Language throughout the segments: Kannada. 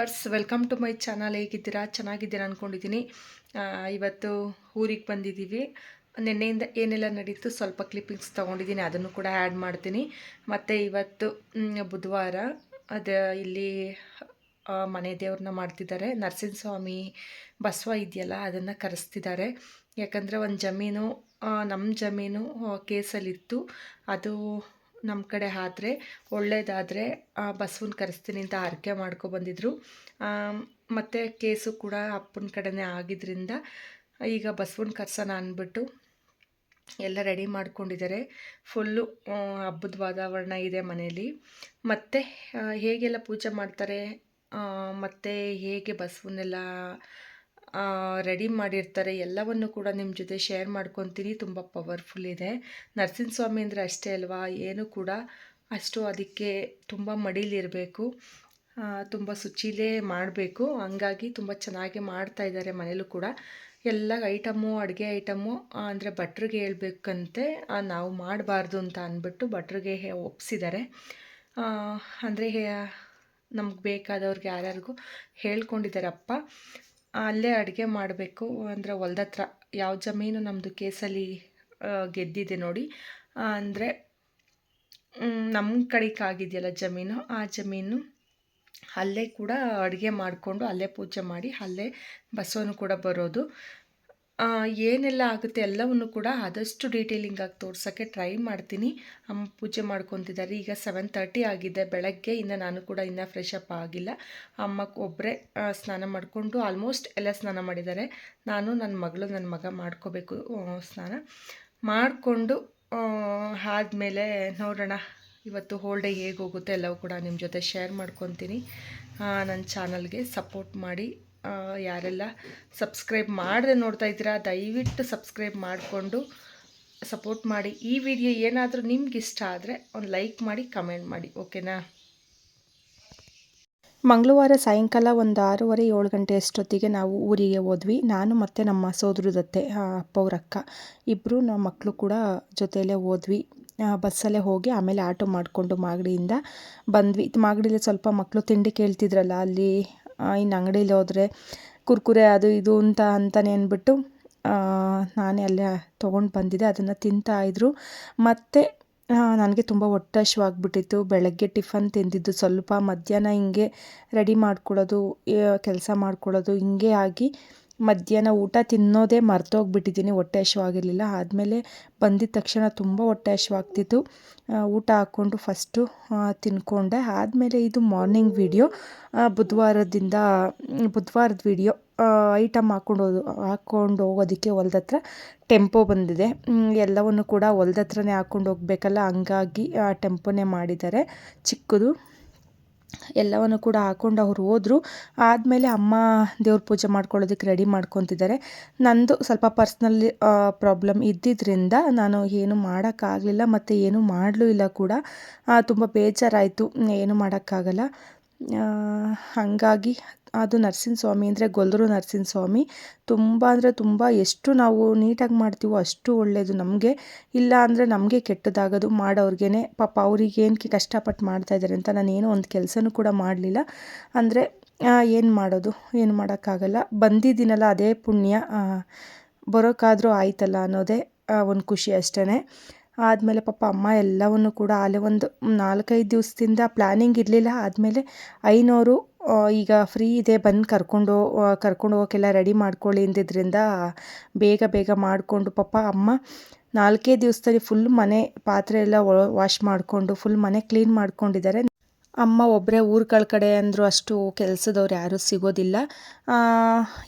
Hi viewers welcome to my channel ಹೇಗಿದ್ದೀರಾ? ಚೆನ್ನಾಗಿದ್ದೀರಾ ಅಂದ್ಕೊಂಡಿದ್ದೀನಿ ಇವತ್ತು ಊರಿಗೆ ಬಂದಿದ್ದೀವಿ. ನಿನ್ನೆಯಿಂದ ಏನೆಲ್ಲ ನಡೀತು ಸ್ವಲ್ಪ ಕ್ಲಿಪ್ಪಿಂಗ್ಸ್ ತೊಗೊಂಡಿದ್ದೀನಿ. ಅದನ್ನು ಕೂಡ ಆ್ಯಡ್ ಮಾಡ್ತೀನಿ. ಮತ್ತು ಇವತ್ತು ಬುಧವಾರ ಅದು ಇಲ್ಲಿ ಮನೆ ದೇವ್ರನ್ನ ಮಾಡ್ತಿದ್ದಾರೆ. ನರಸಿಂಹಸ್ವಾಮಿ ಬಸವ ಇದೆಯಲ್ಲ, ಅದನ್ನು ಕರೆಸ್ತಿದ್ದಾರೆ. ಯಾಕಂದರೆ ಒಂದು ಜಮೀನು ನಮ್ಮ ಜಮೀನು ಕೇಸಲ್ಲಿತ್ತು. ಅದು ನಮ್ಮ ಕಡೆ ಆದರೆ ಆ ಬಸವನ ಕರೆಸ್ತೀನಿ ಅಂತ ಹರಕೆ ಮಾಡ್ಕೊ ಬಂದಿದ್ರು. ಮತ್ತು ಕೇಸು ಕೂಡ ಅಪ್ಪನ ಕಡೆನೇ ಆಗಿದ್ದರಿಂದ ಈಗ ಬಸವನ ಕರ್ಸೋಣ ಅಂದ್ಬಿಟ್ಟು ಎಲ್ಲ ರೆಡಿ ಮಾಡ್ಕೊಂಡಿದ್ದಾರೆ. ಫುಲ್ಲು ಹಬ್ಬದ ವಾತಾವರಣ ಇದೆ ಮನೆಯಲ್ಲಿ ಮತ್ತು ಹೇಗೆಲ್ಲ ಪೂಜೆ ಮಾಡ್ತಾರೆ? ಮತ್ತು ಹೇಗೆ ಬಸವನ್ನೆಲ್ಲ ರೆಡಿ ಮಾಡಿರ್ತಾರೆ. ಎಲ್ಲವನ್ನು ಕೂಡ ನಿಮ್ಮ ಜೊತೆ ಶೇರ್ ಮಾಡ್ಕೊತೀನಿ. ತುಂಬ ಪವರ್ಫುಲ್ ಇದೆ. ನರಸಿಂಹಸ್ವಾಮಿ ಅಂದರೆ ಅಷ್ಟೇ ಅಲ್ವಾ? ಏನು ಕೂಡ ಅಷ್ಟು ಅದಕ್ಕೆ ತುಂಬ ಮಡಿಲಿರಬೇಕು ತುಂಬ ಶುಚಿಲೇ ಮಾಡಬೇಕು. ಹಂಗಾಗಿ ತುಂಬ ಚೆನ್ನಾಗಿ ಮಾಡ್ತಾ ಇದ್ದಾರೆ ಮನೇಲೂ ಕೂಡ. ಎಲ್ಲ ಐಟಮು ಅಡುಗೆ ಐಟಮು ಅಂದರೆ ಭಟ್ರಿಗೆ ಹೇಳ್ಬೇಕಂತೆ. ನಾವು ಮಾಡಬಾರ್ದು ಅಂತ ಅಂದ್ಬಿಟ್ಟು ಭಟ್ರಿಗೆ ಒಪ್ಪಿಸಿದ್ದಾರೆ ಅಂದರೆ ನಮ್ಗೆ ಬೇಕಾದವ್ರಿಗೆ ಯಾರ್ಯಾರಿಗೂ ಹೇಳ್ಕೊಂಡಿದ್ದಾರೆ ಅಪ್ಪ. ಅಲ್ಲೇ ಅಡುಗೆ ಮಾಡಬೇಕು. ಅಂದರೆ ಹೊಲ್ದತ್ರ ಯಾವ ಜಮೀನು ನಮ್ಮದು ಕೇಸಲ್ಲಿ ಗೆದ್ದಿದೆ ನೋಡಿ. ಅಂದರೆ ನಮ್ಮ ಕಡೆಗೆ ಆಗಿದೆಯಲ್ಲ ಜಮೀನು, ಆ ಜಮೀನು ಅಲ್ಲೇ ಕೂಡ ಅಡುಗೆ ಮಾಡಿಕೊಂಡು ಅಲ್ಲೇ ಪೂಜೆ ಮಾಡಿ ಅಲ್ಲೇ ಬಸವನು ಕೂಡ ಬರೋದು. ಏನೆಲ್ಲ ಆಗುತ್ತೆ ಎಲ್ಲವನ್ನು ಕೂಡ ಆದಷ್ಟು ಡೀಟೇಲಿಂಗ್ ಆಗಿ ತೋರ್ಸೋಕ್ಕೆ ಟ್ರೈ ಮಾಡ್ತೀನಿ. ಅಮ್ಮ ಪೂಜೆ ಮಾಡ್ಕೊತಿದ್ದಾರೆ. ಈಗ ಸೆವೆನ್ ತರ್ಟಿ ಆಗಿದೆ. ಬೆಳಗ್ಗೆ ಇನ್ನು ನಾನು ಕೂಡ ಇನ್ನೂ ಫ್ರೆಶ್ ಅಪ್ ಆಗಿಲ್ಲ. ಅಮ್ಮ ಒಬ್ಬರೇ ಸ್ನಾನ ಮಾಡಿಕೊಂಡು ಆಲ್ಮೋಸ್ಟ್ ಎಲ್ಲ ಸ್ನಾನ ಮಾಡಿದ್ದಾರೆ. ನಾನು ನನ್ನ ಮಗಳು ನನ್ನ ಮಗ ಮಾಡ್ಕೋಬೇಕು ಸ್ನಾನ. ಮಾಡಿಕೊಂಡು ಆದಮೇಲೆ ನೋಡೋಣ ಇವತ್ತು ಹೋಲ್ ಡೇ ಹೇಗೆ ಹೋಗುತ್ತೆ ಎಲ್ಲವೂ ಕೂಡ ನಿಮ್ಮ ಜೊತೆ ಶೇರ್ ಮಾಡ್ಕೊತೀನಿ. ನನ್ನ ಚಾನಲ್ಗೆ ಸಪೋರ್ಟ್ ಮಾಡಿ. ಯಾರೆಲ್ಲ ಸಬ್ಸ್ಕ್ರೈಬ್ ಮಾಡದೆ ನೋಡ್ತಾ ಇದ್ದೀರಾ, ದಯವಿಟ್ಟು ಸಬ್ಸ್ಕ್ರೈಬ್ ಮಾಡಿಕೊಂಡು ಸಪೋರ್ಟ್ ಮಾಡಿ. ಈ ವಿಡಿಯೋ ಏನಾದರೂ ನಿಮ್ಗೆ ಇಷ್ಟ ಆದರೆ ಒಂದು ಲೈಕ್ ಮಾಡಿ ಕಮೆಂಟ್ ಮಾಡಿ ಓಕೆನಾ ಮಂಗಳವಾರ ಸಾಯಂಕಾಲ ಒಂದು ಆರೂವರೆ, ಏಳು ಗಂಟೆ ಅಷ್ಟೊತ್ತಿಗೆ ನಾವು ಊರಿಗೆ ಹೋದ್ವಿ. ನಾನು ಮತ್ತು ನಮ್ಮ ಸೋದರದತ್ತೆ ಅವ್ರ ಅಕ್ಕ ಇಬ್ಬರು ನಮ್ಮ ಮಕ್ಕಳು ಕೂಡ ಜೊತೆಯಲ್ಲೇ ಹೋದ್ವಿ. ಬಸ್ಸಲ್ಲೇ ಹೋಗಿ ಆಮೇಲೆ ಆಟೋ ಮಾಡಿಕೊಂಡು ಮಾಗಡಿಯಿಂದ ಬಂದ್ವಿ. ಮಾಗಡಿಲಿ ಸ್ವಲ್ಪ ಮಕ್ಕಳು ತಿಂಡಿ ಕೇಳ್ತಿದ್ರಲ್ಲ, ಅಲ್ಲಿ ಇನ್ನು ಅಂಗಡೀಲಿ ಹೋದರೆ ಕುರ್ಕುರೆ ಅದು ಇದು ಅಂತ ಅಂತಲೇ ಅಂದ್ಬಿಟ್ಟು ನಾನೇ ಅಲ್ಲೇ ತೊಗೊಂಡು ಬಂದಿದ್ದೆ, ಅದನ್ನು ತಿಂತಾ ಇದ್ರು. ಮತ್ತು ನನಗೆ ತುಂಬ ಹೊಟ್ಟೆ ಬೆಳಗ್ಗೆ ಟಿಫನ್ ತಿಂದಿದ್ದು ಸ್ವಲ್ಪ ಮಧ್ಯಾಹ್ನ ಹಿಂಗೆ ರೆಡಿ ಮಾಡ್ಕೊಳ್ಳೋದು ಕೆಲಸ ಮಾಡ್ಕೊಳ್ಳೋದು ಹಿಂಗೆ ಆಗಿ ಮಧ್ಯಾಹ್ನ ಊಟ ತಿನ್ನೋದೇ ಮರ್ತೋಗ್ಬಿಟ್ಟಿದ್ದೀನಿ ಹೊಟ್ಟೆ ಹಸಿವಾಗಿರ್ಲಿಲ್ಲ. ಆದಮೇಲೆ ಬಂದಿದ್ದ ತಕ್ಷಣ ತುಂಬ ಹೊಟ್ಟೆ ಹಸಿವಾಗ್ತಿತ್ತು. ಆ, ಊಟ ಹಾಕ್ಕೊಂಡು ಫಸ್ಟು ತಿನ್ಕೊಂಡೆ. ಆದಮೇಲೆ ಇದು ಮಾರ್ನಿಂಗ್ ವಿಡಿಯೋ ಬುಧವಾರದಿಂದ ಬುಧವಾರದ ವಿಡಿಯೋ ಐಟಮ್ ಹಾಕ್ಕೊಂಡು ಹೋದು ಹಾಕ್ಕೊಂಡು ಹೋಗೋದಕ್ಕೆ ಹೊಲ್ದ ಹತ್ರ ಟೆಂಪೋ ಬಂದಿದೆ ಎಲ್ಲವನ್ನು ಕೂಡ ಹೊಲ್ದ ಹತ್ರನೇ ಹಾಕ್ಕೊಂಡು ಹೋಗಬೇಕಲ್ಲ ಹಂಗಾಗಿ ಟೆಂಪೋನೇ ಮಾಡಿದ್ದಾರೆ. ಚಿಕ್ಕದು ಎಲ್ಲವನ್ನು ಕೂಡ ಹಾಕೊಂಡು ಅವ್ರು ಹೋದರು. ಆದಮೇಲೆ ಅಮ್ಮ ದೇವ್ರ ಪೂಜೆ ಮಾಡ್ಕೊಳ್ಳೋದಕ್ಕೆ ರೆಡಿ ಮಾಡ್ಕೊತಿದ್ದಾರೆ. ನಂದು ಸ್ವಲ್ಪ ಪರ್ಸ್ನಲ್ ಪ್ರಾಬ್ಲಮ್ ಇದ್ದಿದ್ದರಿಂದ ನಾನು ಏನು ಮಾಡೋಕ್ಕಾಗಲಿಲ್ಲ, ಮತ್ತು ಏನು ಮಾಡಲೂ ಇಲ್ಲ ಕೂಡ. ತುಂಬ ಬೇಜಾರಾಯಿತು, ಏನು ಮಾಡೋಕ್ಕಾಗಲ್ಲ. ಹಾಗಾಗಿ ಅದು ನರಸಿಂಹಸ್ವಾಮಿ ಅಂದರೆ ಗೊಲ್ಲರು ನರಸಿಂಹಸ್ವಾಮಿ. ತುಂಬ ಅಂದರೆ ತುಂಬ ಎಷ್ಟು ನಾವು ನೀಟಾಗಿ ಮಾಡ್ತೀವೋ ಅಷ್ಟು ಒಳ್ಳೆಯದು ನಮಗೆ. ಇಲ್ಲ ಅಂದರೆ ನಮಗೆ ಕೆಟ್ಟದಾಗೋದು ಮಾಡೋರ್ಗೇ ಪಾಪ ಅವ್ರಿಗೇನು ಕಷ್ಟಪಟ್ಟು ಮಾಡ್ತಾಯಿದ್ದಾರೆ ಅಂತ ನಾನು ಏನೋ ಒಂದು ಕೆಲಸನೂ ಕೂಡ ಮಾಡಲಿಲ್ಲ. ಅಂದರೆ ಏನು ಮಾಡೋದು, ಏನು ಮಾಡೋಕ್ಕಾಗಲ್ಲ. ಬಂದಿದ್ದೀನಲ್ಲ ಅದೇ ಪುಣ್ಯ. ಬರೋಕ್ಕಾದರೂ ಆಯ್ತಲ್ಲ ಅನ್ನೋದೇ ಒಂದು ಖುಷಿ ಅಷ್ಟೇ ಆದಮೇಲೆ ಪಾಪ ಅಮ್ಮ ಎಲ್ಲವನ್ನು ಕೂಡ ಅಲ್ಲೇ ಒಂದು ನಾಲ್ಕೈದು ದಿವಸದಿಂದ ಪ್ಲ್ಯಾನಿಂಗ್ ಇರಲಿಲ್ಲ. ಆದಮೇಲೆ ಐನೂರು ಈಗ ಫ್ರೀ ಇದೆ, ಬಂದು ಕರ್ಕೊಂಡು ಕರ್ಕೊಂಡು ಹೋಗೋಕ್ಕೆಲ್ಲ ರೆಡಿ ಮಾಡ್ಕೊಳ್ಳಿ ಅಂದಿದ್ದರಿಂದ ಬೇಗ ಬೇಗ ಮಾಡಿಕೊಂಡು ಪಾಪ ಅಮ್ಮ ನಾಲ್ಕೇ ದಿವಸದಲ್ಲಿ ಫುಲ್ ಮನೆ ಪಾತ್ರೆ ಎಲ್ಲ ವಾಶ್ ಮಾಡಿಕೊಂಡು ಫುಲ್ ಮನೆ ಕ್ಲೀನ್ ಮಾಡ್ಕೊಂಡಿದ್ದಾರೆ. ಅಮ್ಮ ಒಬ್ಬರೇ ಊರುಗಳ ಕಡೆ ಅಂದರೂ ಅಷ್ಟು ಕೆಲಸದವ್ರು ಯಾರೂ ಸಿಗೋದಿಲ್ಲ.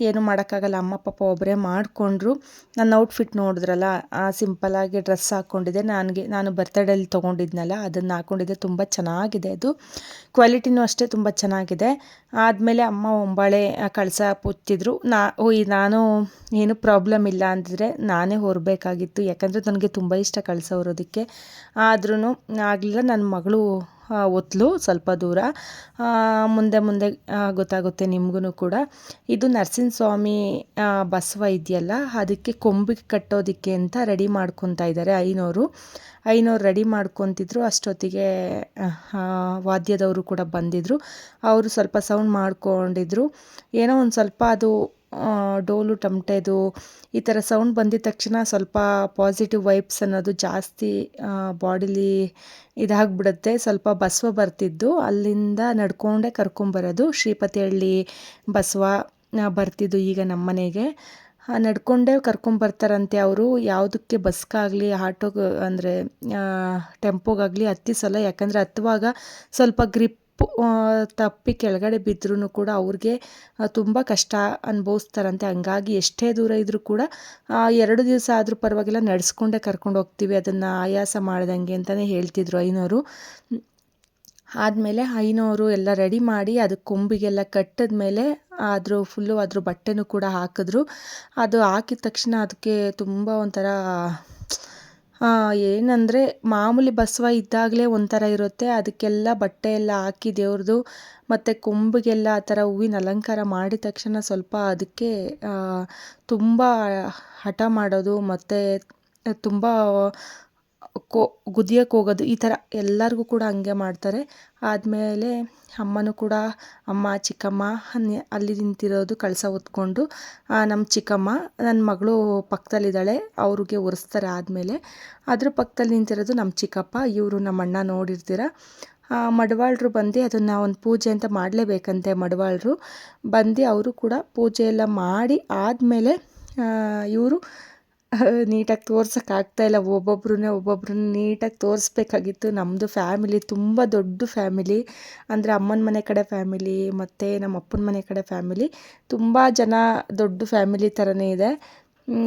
ಏನು ಮಾಡೋಕ್ಕಾಗಲ್ಲ. ಅಮ್ಮ, ಪಾಪ ಒಬ್ಬರೇ ಮಾಡಿಕೊಂಡ್ರು. ನನ್ನ ಔಟ್ಫಿಟ್ ನೋಡಿದ್ರಲ್ಲ ಸಿಂಪಲಾಗಿ ಡ್ರೆಸ್ ಹಾಕ್ಕೊಂಡಿದ್ದೆ. ನನಗೆ, ನಾನು ಬರ್ತಡೇಲಿ ತೊಗೊಂಡಿದ್ನಲ್ಲ, ಅದನ್ನು ಹಾಕ್ಕೊಂಡಿದ್ದೆ. ತುಂಬ ಚೆನ್ನಾಗಿದೆ ಅದು. ಕ್ವಾಲಿಟಿನೂ ಅಷ್ಟೇ ತುಂಬ ಚೆನ್ನಾಗಿದೆ. ಆದಮೇಲೆ ಅಮ್ಮ ಒಂಬಾಳೆ ಕಳಸ ಪುತ್ತಿದ್ರು ನಾ, ಓಯ್, ನಾನು ಏನು ಪ್ರಾಬ್ಲಮ್ ಇಲ್ಲ ಅಂದಿದ್ರೆ ನಾನೇ ಹೊರಬೇಕಾಗಿತ್ತು. ಯಾಕಂದರೆ ನನಗೆ ತುಂಬ ಇಷ್ಟ ಕಳಸ ಹೊರೋದಕ್ಕೆ. ಆದ್ರೂ ಆಗಲಿಲ್ಲ. ನನ್ನ ಮಗಳು ಆ, ಒತ್ಲು ಸ್ವಲ್ಪ ದೂರ. ಮುಂದೆ ಮುಂದೆ ಗೊತ್ತಾಗುತ್ತೆ ನಿಮಗೂ ಕೂಡ. ಇದು ನರಸಿಂಹ ಸ್ವಾಮಿ ಬಸವ ಇದೆಯಲ್ಲ ಅದಕ್ಕೆ ಕೊಂಬಿಗೆ ಕಟ್ಟೋದಕ್ಕೆ ಅಂತ ರೆಡಿ ಮಾಡ್ಕೊತಾ ಇದ್ದಾರೆ ಐನೋರು. ಐನೋರು ರೆಡಿ ಮಾಡ್ಕೊತಿದ್ರು ಅಷ್ಟೊತ್ತಿಗೆ ವಾದ್ಯದವರು ಕೂಡ ಬಂದಿದ್ದರು ಅವರು ಸ್ವಲ್ಪ ಸೌಂಡ್ ಮಾಡ್ಕೊಂಡಿದ್ರು. ಏನೋ ಒಂದು ಸ್ವಲ್ಪ ಅದು ಡೋಲು ಟಮಟೆದು ಈ ಥರ ಸೌಂಡ್ ಬಂದಿದ ತಕ್ಷಣ ಸ್ವಲ್ಪ ಪಾಸಿಟಿವ್ ವೈಬ್ಸ್ ಅನ್ನೋದು ಜಾಸ್ತಿ ಬಾಡಿಲಿ ಇದಾಗ್ಬಿಡುತ್ತೆ. ಸ್ವಲ್ಪ ಬಸವ ಬರ್ತಿದ್ದು. ಅಲ್ಲಿಂದ ನಡ್ಕೊಂಡೇ ಕರ್ಕೊಂಬರೋದು ಶ್ರೀಪತಿಹಳ್ಳಿ ಬಸವ ಬರ್ತಿದ್ದು ಈಗ ನಮ್ಮ ಮನೆಗೆ. ಆ, ನಡ್ಕೊಂಡೇ ಕರ್ಕೊಂಬರ್ತಾರಂತೆ ಅವರು. ಯಾವುದಕ್ಕೆ ಬಸ್ಗಾಗಲಿ ಆಟೋಗ ಅಂದರೆ ಟೆಂಪೋಗಾಗಲಿ ಹತ್ತಿಸಲ್ಲ ಯಾಕಂದರೆ ಹತ್ತುವಾಗ ಸ್ವಲ್ಪ ಗ್ರಿಪ್ ತಪ್ಪಿ ಕೆಳಗಡೆ ಬಿದ್ದರೂ ಕೂಡ ಅವ್ರಿಗೆ ತುಂಬ ಕಷ್ಟ ಅನುಭವಿಸ್ತಾರಂತೆ. ಹಂಗಾಗಿ ಎಷ್ಟೇ ದೂರ ಇದ್ದರೂ ಕೂಡ ಎರಡು ದಿವಸ ಆದರೂ ಪರವಾಗಿಲ್ಲ, ನಡೆಸ್ಕೊಂಡೇ ಕರ್ಕೊಂಡು ಹೋಗ್ತೀವಿ. ಅದನ್ನು ಆಯಾಸ ಮಾಡ್ದಂಗೆ ಅಂತಲೇ ಹೇಳ್ತಿದ್ರು ಐನೋರು. ಆದಮೇಲೆ ಐನೋರು ಎಲ್ಲ ರೆಡಿ ಮಾಡಿ ಅದು ಕೊಂಬಿಗೆಲ್ಲ ಕಟ್ಟಿದ ಮೇಲೆ ಅದ್ರ ಫುಲ್ಲು ಅದ್ರ ಬಟ್ಟೆನೂ ಕೂಡ ಹಾಕಿದ್ರು. ಅದು ಹಾಕಿದ ತಕ್ಷಣ ಅದಕ್ಕೆ ತುಂಬ ಒಂಥರ ಏನಂದರೆ ಮಾಮೂಲಿ ಬಸವ ಇದ್ದಾಗಲೇ ಒಂಥರ ಇರುತ್ತೆ. ಅದಕ್ಕೆಲ್ಲ ಬಟ್ಟೆ ಎಲ್ಲ ಹಾಕಿ ದೇವ್ರದ್ದು ಮತ್ತು ಕೊಂಬಿಗೆಲ್ಲ ಆ ಥರ ಹೂವಿನ ಅಲಂಕಾರ ಮಾಡಿದ ತಕ್ಷಣ ಸ್ವಲ್ಪ ಅದಕ್ಕೆ ತುಂಬ ಹಠ ಮಾಡೋದು ಮತ್ತು ತುಂಬ ಕೋ, ಗುದಿಯಕ್ಕೆ ಹೋಗೋದು, ಈ ಥರ ಎಲ್ಲರಿಗೂ ಕೂಡ ಹಂಗೆ ಮಾಡ್ತಾರೆ. ಆದಮೇಲೆ ಅಮ್ಮನೂ ಕೂಡ, ಅಮ್ಮ, ಚಿಕ್ಕಮ್ಮ ಅನ್ಯ- ಅಲ್ಲಿ ನಿಂತಿರೋದು ಕಳಸ ಹೊತ್ಕೊಂಡು ನಮ್ಮ ಚಿಕ್ಕಮ್ಮ, ನನ್ನ ಮಗಳು ಪಕ್ಕದಲ್ಲಿದ್ದಾಳೆ, ಅವ್ರಿಗೆ ಒರೆಸ್ತಾರೆ ಆದಮೇಲೆ. ಅದ್ರ ಪಕ್ಕದಲ್ಲಿ ನಿಂತಿರೋದು ನಮ್ಮ ಚಿಕ್ಕಪ್ಪ, ಇವರು ನಮ್ಮ ಅಣ್ಣ ನೋಡಿರ್ತೀರ. ಮಡವಾಳರು ಬಂದು ಅದನ್ನು ಒಂದು ಪೂಜೆ ಅಂತ ಮಾಡಲೇಬೇಕಂತೆ ಮಡವಾಳರು. ಬಂದು ಅವರು ಕೂಡ ಪೂಜೆ ಎಲ್ಲ ಮಾಡಿ ಆದಮೇಲೆ ಇವರು ನೀಟಾಗಿ ತೋರ್ಸೋಕ್ಕಾಗ್ತಾ ಇಲ್ಲ. ಒಬ್ಬೊಬ್ರನ್ನೇ ಒಬ್ಬೊಬ್ರನ್ನ ನೀಟಾಗಿ ತೋರಿಸ್ಬೇಕಾಗಿತ್ತು. ನಮ್ಮದು ಫ್ಯಾಮಿಲಿ, ತುಂಬ ದೊಡ್ಡ ಫ್ಯಾಮಿಲಿ. ಅಂದರೆ ಅಮ್ಮನ ಮನೆ ಕಡೆ ಫ್ಯಾಮಿಲಿ, ಮತ್ತು ನಮ್ಮ ಅಪ್ಪನ ಮನೆ ಕಡೆ ಫ್ಯಾಮಿಲಿ. ತುಂಬ ಜನ ದೊಡ್ಡ ಫ್ಯಾಮಿಲಿ ಥರನೇ ಇದೆ.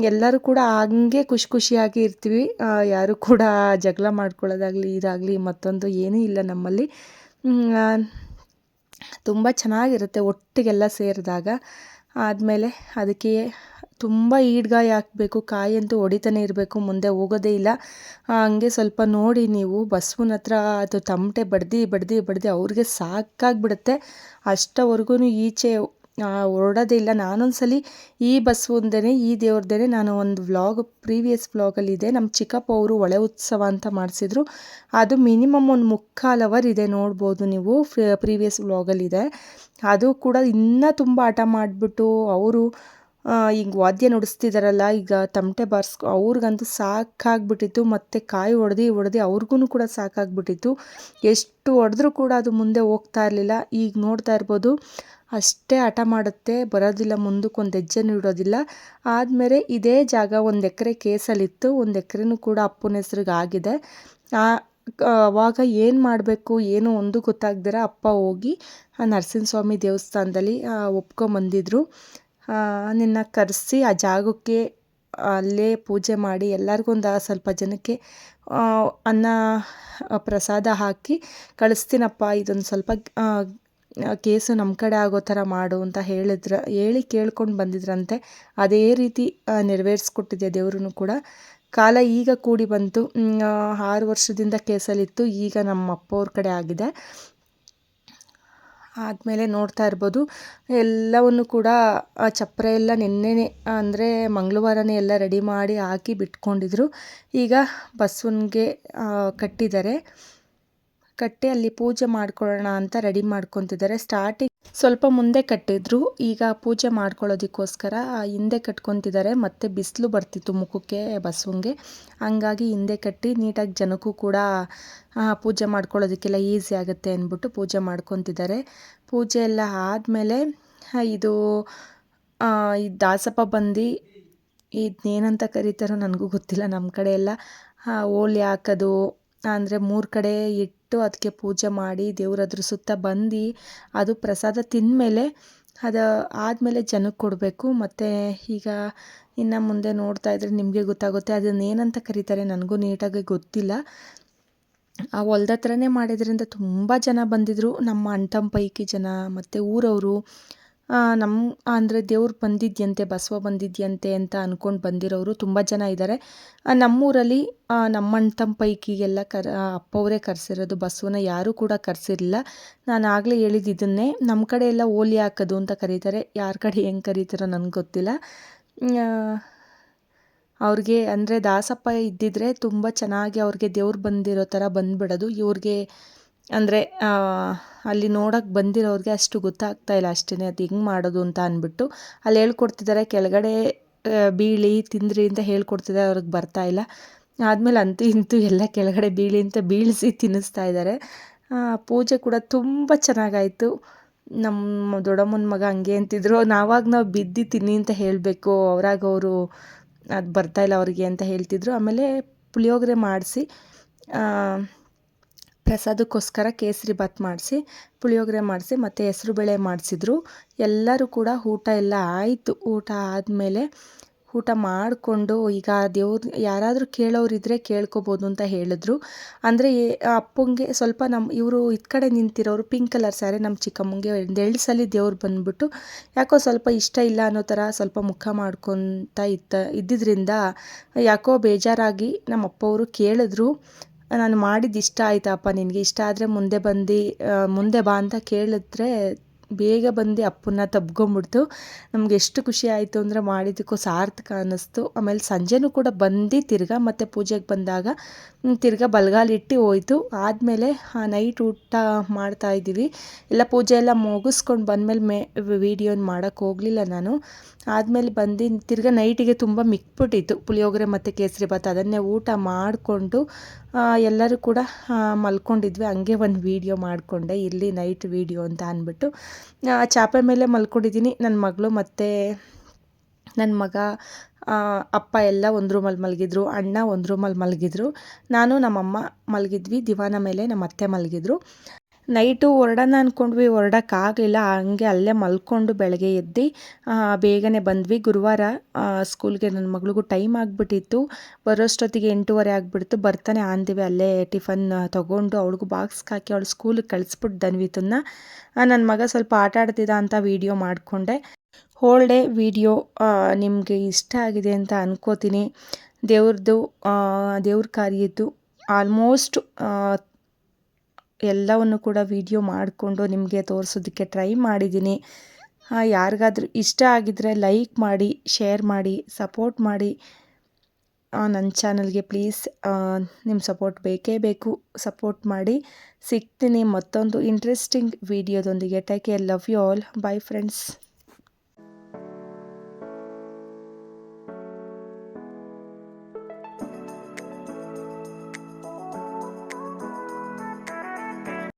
ಎಲ್ಲರೂ ಕೂಡ ಹಂಗೆ ಖುಷಿ ಖುಷಿಯಾಗಿ ಇರ್ತೀವಿ. ಯಾರು ಕೂಡ ಜಗಳ ಮಾಡ್ಕೊಳ್ಳೋದಾಗಲಿ, ಇದಾಗಲಿ, ಮತ್ತೊಂದು ಏನೂ ಇಲ್ಲ ನಮ್ಮಲ್ಲಿ. ತುಂಬ ಚೆನ್ನಾಗಿರುತ್ತೆ ಒಟ್ಟಿಗೆಲ್ಲ ಸೇರಿದಾಗ. ಆದಮೇಲೆ ಅದಕ್ಕೆ ತುಂಬ ಈಡ್ಗಾಯಿ ಹಾಕಬೇಕು ಕಾಯಿ ಅಂತೂ ಹೊಡಿತಾನೆ ಇರಬೇಕು, ಮುಂದೆ ಹೋಗೋದೇ ಇಲ್ಲ. ಹಂಗೆ ಸ್ವಲ್ಪ ನೋಡಿ ನೀವು, ಬಸ್ವನ ಹತ್ರ ಅದು ತಮಟೆ ಬಡ್ದು ಬಡ್ದು ಬಡ್ದು, ಅವ್ರಿಗೆ ಸಾಕಾಗ್ಬಿಡುತ್ತೆ. ಅಷ್ಟವರೆಗೂ ಈಚೆ ಹೊರಡೋದೇ ಇಲ್ಲ. ನಾನೊಂದ್ಸಲಿ ಈ ಬಸವಂದೇ ಈ ದೇವ್ರದ್ದೇ ನಾನು ಒಂದು ವ್ಲಾಗ್, ಪ್ರೀವಿಯಸ್ ವ್ಲಾಗಲ್ಲಿದೆ. ನಮ್ಮ ಚಿಕ್ಕಪ್ಪ ಅವರು ಒಳೆ ಉತ್ಸವ ಅಂತ ಮಾಡಿಸಿದ್ರು. ಅದು ಮಿನಿಮಮ್ ಒಂದು ಮುಕ್ಕಾಲ್ ಅವರ್ ಇದೆ ನೋಡ್ಬೋದು ನೀವು ಪ್ರೀವಿಯಸ್ ವ್ಲಾಗಲ್ಲಿದೆ. ಅದು ಕೂಡ ಇನ್ನೂ ತುಂಬ ಹಠ ಮಾಡಿಬಿಟ್ಟು, ಅವರು ಈಗ ವಾದ್ಯ ನುಡಿಸ್ತಿದ್ದಾರಲ್ಲ ಈಗ ತಮಟೆ ಬಾರಿಸ್ಕೊ ಅವ್ರಿಗಂತೂ ಸಾಕಾಗ್ಬಿಟ್ಟಿತ್ತು, ಮತ್ತು ಕಾಯಿ ಹೊಡೆದು ಹೊಡೆದು ಅವ್ರಿಗೂ ಕೂಡ ಸಾಕಾಗ್ಬಿಟ್ಟಿತ್ತು. ಎಷ್ಟು ಹೊಡೆದ್ರೂ ಕೂಡ ಅದು ಮುಂದೆ ಹೋಗ್ತಾ ಇರಲಿಲ್ಲ. ಈಗ ನೋಡ್ತಾ ಇರ್ಬೋದು, ಅಷ್ಟೇ ಹಠ ಮಾಡುತ್ತೆ, ಬರೋದಿಲ್ಲ, ಮುಂದಕ್ಕೆ ಒಂದು ಹೆಜ್ಜೆನೂ ಇಡೋದಿಲ್ಲ. ಆದಮೇಲೆ ಇದೇ ಜಾಗ ಒಂದು ಎಕರೆ ಕೇಸಲ್ಲಿತ್ತು, ಒಂದು ಎಕರೆನೂ ಕೂಡ ಅಪ್ಪನ ಹೆಸ್ರಿಗೆ ಆಗಿದೆ. ಆ ಅವಾಗ ಏನು ಮಾಡಬೇಕು, ಏನು ಒಂದು ಗೊತ್ತಾಗ್ದಿರ ಅಪ್ಪ ಹೋಗಿ ಆ ನರಸಿಂಹಸ್ವಾಮಿ ದೇವಸ್ಥಾನದಲ್ಲಿ ಒಪ್ಕೊಂಬಂದಿದ್ರು. ನಿನ್ನ ಕರೆಸಿ ಆ ಜಾಗಕ್ಕೆ ಅಲ್ಲೇ ಪೂಜೆ ಮಾಡಿ ಎಲ್ಲರಿಗೂ ಒಂದು ಸ್ವಲ್ಪ ಜನಕ್ಕೆ ಅನ್ನ ಪ್ರಸಾದ ಹಾಕಿ ಕಳಿಸ್ತೀನಪ್ಪ, ಇದೊಂದು ಸ್ವಲ್ಪ ಕೇಸು ನಮ್ಮ ಕಡೆ ಆಗೋ ಥರ ಮಾಡು ಅಂತ ಹೇಳಿದ್ರ, ಹೇಳಿ ಕೇಳ್ಕೊಂಡು ಬಂದಿದ್ರಂತೆ. ಅದೇ ರೀತಿ ನೆರವೇರಿಸ್ಕೊಟ್ಟಿದೆ ದೇವ್ರೂ ಕೂಡ. ಕಾಲ ಈಗ ಕೂಡಿ ಬಂತು. ಆರು ವರ್ಷದಿಂದ ಕೇಸಲ್ಲಿತ್ತು. ಈಗ ನಮ್ಮ ಅಪ್ಪವ್ರ ಕಡೆ ಆಗಿದೆ. ಆದಮೇಲೆ ನೋಡ್ತಾ ಇರ್ಬೋದು. ಎಲ್ಲವನ್ನು ಕೂಡ ಆ ಚಪ್ಪರ ಎಲ್ಲ ನಿನ್ನೆನೆ ಅಂದರೆ ಮಂಗಳವಾರನೇ ಎಲ್ಲ ರೆಡಿ ಮಾಡಿ ಹಾಕಿ ಬಿಟ್ಕೊಂಡಿದ್ರು. ಈಗ ಬಸವನಿಗೆ ಕಟ್ಟಿದ್ದಾರೆ. ಕಟ್ಟಿ ಅಲ್ಲಿ ಪೂಜೆ ಮಾಡ್ಕೊಳ್ಳೋಣ ಅಂತ ರೆಡಿ ಮಾಡ್ಕೊತಿದ್ದಾರೆ. ಸ್ಟಾರ್ಟಿಂಗ್ ಸ್ವಲ್ಪ ಮುಂದೆ ಕಟ್ಟಿದ್ರು. ಈಗ ಪೂಜೆ ಮಾಡ್ಕೊಳ್ಳೋದಕ್ಕೋಸ್ಕರ ಹಿಂದೆ ಕಟ್ಕೊತಿದ್ದಾರೆ. ಮತ್ತೆ ಬಿಸಿಲು ಬರ್ತಿತ್ತು ಮುಖಕ್ಕೆ, ಬಸವಂಗೆ. ಹಂಗಾಗಿ ಹಿಂದೆ ಕಟ್ಟಿ ನೀಟಾಗಿ ಜನಕ್ಕೂ ಕೂಡ ಪೂಜೆ ಮಾಡ್ಕೊಳ್ಳೋದಕ್ಕೆಲ್ಲ ಈಸಿ ಆಗುತ್ತೆ ಅಂದ್ಬಿಟ್ಟು ಪೂಜೆ ಮಾಡ್ಕೊತಿದ್ದಾರೆ. ಪೂಜೆ ಎಲ್ಲ ಆದಮೇಲೆ ಇದು ಈ ದಾಸಪ್ಪ ಬಂದು ಇದನ್ನೇನಂತ ಕರೀತಾರೋ ನನಗೂ ಗೊತ್ತಿಲ್ಲ ನಮ್ಮ ಕಡೆ ಎಲ್ಲ. ಓಲಿ ಹಾಕೋದು, ಅಂದರೆ ಮೂರು ಕಡೆ ಇಟ್ಟು ಅದಕ್ಕೆ ಪೂಜೆ ಮಾಡಿ ದೇವ್ರ ಅದ್ರ ಸುತ್ತ ಬಂದು ಅದು ಪ್ರಸಾದ ತಿಂದಮೇಲೆ ಅದು ಆದಮೇಲೆ ಜನಕ್ಕೆ ಕೊಡಬೇಕು. ಮತ್ತು ಈಗ ಇನ್ನು ಮುಂದೆ ನೋಡ್ತಾ ಇದ್ರೆ ನಿಮಗೆ ಗೊತ್ತಾಗುತ್ತೆ ಅದನ್ನ ಏನಂತ ಕರೀತಾರೆ ನನಗೂ ನೀಟಾಗಿ ಗೊತ್ತಿಲ್ಲ. ಆ ಹೊಲ್ದ ಹತ್ರನೇ ಮಾಡಿದ್ರಿಂದ ತುಂಬ ಜನ ಬಂದಿದ್ದರು ನಮ್ಮ ಅಂಟಂ ಪೈಕಿ ಜನ, ಮತ್ತು ಊರವರು ನಮ್ಮ ಅಂದರೆ ದೇವ್ರು ಬಂದಿದ್ಯಂತೆ, ಬಸವ ಬಂದಿದ್ಯಂತೆ ಅಂತ ಅಂದ್ಕೊಂಡು ಬಂದಿರೋರು ತುಂಬ ಜನ ಇದ್ದಾರೆ ನಮ್ಮೂರಲ್ಲಿ ನಮ್ಮ ಅಣ್ಣ ತಮ್ಮ ಪೈಕಿಗೆಲ್ಲ ಕರ್ ಅಪ್ಪವರೇ ಕರೆಸಿರೋದು, ಬಸವನ ಯಾರೂ ಕೂಡ ಕರೆಸಿರಲಿಲ್ಲ. ನಾನು ಆಗಲೇ ಹೇಳಿದ್ದು ನಮ್ಮ ಕಡೆ ಎಲ್ಲ ಓಲಿ ಹಾಕೋದು ಅಂತ ಕರೀತಾರೆ. ಯಾರ ಕಡೆ ಹೆಂಗೆ ಕರೀತಾರೋ ನನಗೆ ಗೊತ್ತಿಲ್ಲ. ಅವ್ರಿಗೆ, ಅಂದರೆ ದಾಸಪ್ಪ ಇದ್ದಿದ್ರೆ ತುಂಬ ಚೆನ್ನಾಗಿ ಅವ್ರಿಗೆ ದೇವ್ರು ಬಂದಿರೋ ಥರ ಬಂದ್ಬಿಡೋದು. ಇವ್ರಿಗೆ ಅಂದರೆ ಅಲ್ಲಿ ನೋಡೋಕ್ಕೆ ಬಂದಿರೋರಿಗೆ ಅಷ್ಟು ಗೊತ್ತಾಗ್ತಾ ಇಲ್ಲ ಅಷ್ಟೇ ಅದು ಹೆಂಗೆ ಮಾಡೋದು ಅಂತ ಅಂದ್ಬಿಟ್ಟು ಅಲ್ಲಿ ಹೇಳ್ಕೊಡ್ತಿದ್ದಾರೆ ಕೆಳಗಡೆ ಬೀಳಿ, ತಿಂದ್ರಿ ಅಂತ ಹೇಳ್ಕೊಡ್ತಿದ್ದಾರೆ ಅವ್ರಿಗೆ ಬರ್ತಾ ಇಲ್ಲ. ಆದಮೇಲೆ ಅಂತೂ ಇಂತೂ ಎಲ್ಲ ಕೆಳಗಡೆ ಬೀಳಿ ಅಂತ ಬೀಳಿಸಿ ತಿನ್ನಿಸ್ತಾ ಇದ್ದಾರೆ ಪೂಜೆ ಕೂಡ ತುಂಬ ಚೆನ್ನಾಗಾಯಿತು. ನಮ್ಮ ದೊಡ್ಡಮ್ಮನ ಮಗ ಹಂಗೆ ಅಂತಿದ್ರು, ನಾವಾಗ ನಾವು ಬಿದ್ದು ತಿನ್ನಿ ಅಂತ ಹೇಳಬೇಕು, ಅವ್ರಾಗ ಅವರು ಅದು ಬರ್ತಾಯಿಲ್ಲ ಅವರಿಗೆ ಅಂತ ಹೇಳ್ತಿದ್ರು. ಆಮೇಲೆ ಪುಳಿಯೋಗರೆ ಮಾಡಿಸಿ ಪ್ರಸಾದಕ್ಕೋಸ್ಕರ ಕೇಸರಿ ಬಾತ್ ಮಾಡಿಸಿ, ಪುಳಿಯೋಗರೆ ಮಾಡಿಸಿ, ಮತ್ತು ಹೆಸ್ರುಬೇಳೆ ಮಾಡಿಸಿದ್ರು. ಎಲ್ಲರೂ ಕೂಡ ಊಟ ಎಲ್ಲ ಆಯಿತು. ಊಟ ಆದಮೇಲೆ ಊಟ ಮಾಡಿಕೊಂಡು ಈಗ ದೇವ್ರ ಯಾರಾದರೂ ಕೇಳೋರಿದ್ದರೆ ಕೇಳ್ಕೊಬೋದು ಅಂತ ಹೇಳಿದ್ರು. ಅಂದರೆ ಅಪ್ಪಂಗೆ ಸ್ವಲ್ಪ ನಮ್ಮ ಇವರು ಇದು ಕಡೆ ನಿಂತಿರೋರು ಪಿಂಕ್ ಕಲರ್ ಸ್ಯಾರಿ ನಮ್ಮ ಚಿಕ್ಕಮ್ಮಂಗೆ ಒಂದೆರಡು ಸಲ ದೇವ್ರು ಬಂದುಬಿಟ್ಟು ಯಾಕೋ ಸ್ವಲ್ಪ ಇಷ್ಟ ಇಲ್ಲ ಅನ್ನೋ ಥರ ಸ್ವಲ್ಪ ಮುಖ ಮಾಡ್ಕೊತ ಇತ್ತ ಇದ್ದಿದ್ದರಿಂದ ಯಾಕೋ ಬೇಜಾರಾಗಿ ನಮ್ಮ ಅಪ್ಪವರು ಕೇಳಿದ್ರು. ನಾನು ಮಾಡಿದ್ದು ಇಷ್ಟ ಆಯ್ತಪ್ಪ ನಿನಗೆ. ಇಷ್ಟ ಆದರೆ ಮುಂದೆ ಬಂದು ಮುಂದೆ ಬಾ ಅಂತ ಕೇಳಿದ್ರೆ ಬೇಗ ಬಂದು ಅಪ್ಪನ್ನ ತಬ್ಕೊಂಬಿಡ್ತು. ನಮ್ಗೆ ಎಷ್ಟು ಖುಷಿ ಆಯಿತು ಅಂದರೆ ಮಾಡಿದ್ದಕ್ಕೂ ಸಾರ್ಥಕ ಅನ್ನಿಸ್ತು. ಆಮೇಲೆ ಸಂಜೆನೂ ಕೂಡ ಬಂದು ತಿರ್ಗಾ ಮತ್ತು ಪೂಜೆಗೆ ಬಂದಾಗ ತಿರ್ಗಾ ಬಲ್ಗಾಲಿಟ್ಟು ಹೋಯ್ತು. ಆದಮೇಲೆ, ಆ, ನೈಟ್ ಊಟ ಮಾಡ್ತಾಯಿದ್ದೀವಿ ಎಲ್ಲ ಪೂಜೆ ಎಲ್ಲ ಮುಗಿಸ್ಕೊಂಡು ಬಂದಮೇಲೆ ಮೇ, ವೀಡಿಯೋನ ಮಾಡೋಕ್ಕೆ ಹೋಗಲಿಲ್ಲ ನಾನು. ಆದಮೇಲೆ ಬಂದು ತಿರ್ಗಾ ನೈಟಿಗೆ ತುಂಬ ಮಿಕ್ಬಿಟ್ಟಿತ್ತು. ಪುಳಿಯೋಗರೆ ಮತ್ತು ಕೇಸರಿ ಭಾತ್ ಅದನ್ನೇ ಊಟ ಮಾಡಿಕೊಂಡು ಎಲ್ಲರೂ ಕೂಡ ಮಲ್ಕೊಂಡಿದ್ವಿ. ಹಂಗೆ ಒಂದು ವೀಡಿಯೋ ಮಾಡಿಕೊಂಡೆ. ಇಲ್ಲಿ ನೈಟ್ ವೀಡಿಯೋ ಅಂತ ಅಂದ್ಬಿಟ್ಟು. ಚಾಪೆ ಮೇಲೆ ಮಲ್ಕೊಂಡಿದ್ದೀನಿ. ನನ್ನ ಮಗಳು ಮತ್ತು ನನ್ನ ಮಗ ಅಪ್ಪ ಎಲ್ಲ ಒಂದು ರೂಮಲ್ಲಿ ಮಲಗಿದ್ರು. ಅಣ್ಣ ಒಂದು ರೂಮಲ್ಲಿ ಮಲಗಿದ್ರು. ನಾನು ನಮ್ಮಮ್ಮ ಮಲಗಿದ್ವಿ. ದಿವಾನ ಮೇಲೆ ನಮ್ಮ ಅತ್ತೆ ಮಲಗಿದ್ರು. ನೈಟು ಹೊರಡೋಣ ಅಂದ್ಕೊಂಡ್ವಿ ಹೊರಡೋಕ್ಕಾಗಲಿಲ್ಲ ಹಂಗೆ ಅಲ್ಲೇ ಮಲ್ಕೊಂಡು ಬೆಳಗ್ಗೆ ಎದ್ದು ಬೇಗನೆ ಬಂದ್ವಿ. ಗುರುವಾರ ಸ್ಕೂಲ್ಗೆ ನನ್ನ ಮಗಳಿಗೂ ಟೈಮ್ ಆಗಿಬಿಟ್ಟಿತ್ತು. ಬರೋಷ್ಟೊತ್ತಿಗೆ ಎಂಟೂವರೆ ಆಗಿಬಿಡ್ತು. ಬರ್ತಾನೆ ಆಂದಿವಿ ಅಲ್ಲೇ ಟಿಫನ್ ತೊಗೊಂಡು. ಅವಳಿಗೂ ಬಾಕ್ಸ್ಗೆ ಹಾಕಿ ಅವಳು ಸ್ಕೂಲಿಗೆ ಕಳಿಸ್ಬಿಟ್ಟು ದನ್ವಿತನ್ನ ನನ್ನ ಮಗ ಸ್ವಲ್ಪ ಆಟ ಆಡ್ತಿದ್ದ ಅಂತ ವೀಡಿಯೋ ಮಾಡಿಕೊಂಡೆ. ಹೋಲ್ ಡೇ ವಿಡಿಯೋ ನಿಮಗೆ ಇಷ್ಟ ಆಗಿದೆ ಅಂತ ಅನ್ಕೋತೀನಿ. ದೇವ್ರದ್ದು ದೇವ್ರ ಕಾರ್ಯದ್ದು ಆಲ್ಮೋಸ್ಟ್ ಎಲ್ಲವನ್ನು ಕೂಡ ವಿಡಿಯೋ ಮಾಡಿಕೊಂಡು ನಿಮಗೆ ತೋರಿಸೋದಕ್ಕೆ ಟ್ರೈ ಮಾಡಿದ್ದೀನಿ. ಯಾರಿಗಾದ್ರೂ ಇಷ್ಟ ಆಗಿದ್ದರೆ ಲೈಕ್ ಮಾಡಿ ಶೇರ್ ಮಾಡಿ ಸಪೋರ್ಟ್ ಮಾಡಿ. ನನ್ನ ಚಾನಲ್ಗೆ ಪ್ಲೀಸ್ ನಿಮ್ಮ ಸಪೋರ್ಟ್ ಬೇಕೇ ಬೇಕು. ಸಪೋರ್ಟ್ ಮಾಡಿ. ಸಿಗ್ತೀನಿ ಮತ್ತೊಂದು interesting ವಿಡಿಯೋದೊಂದಿಗೆ take care love you all bye friends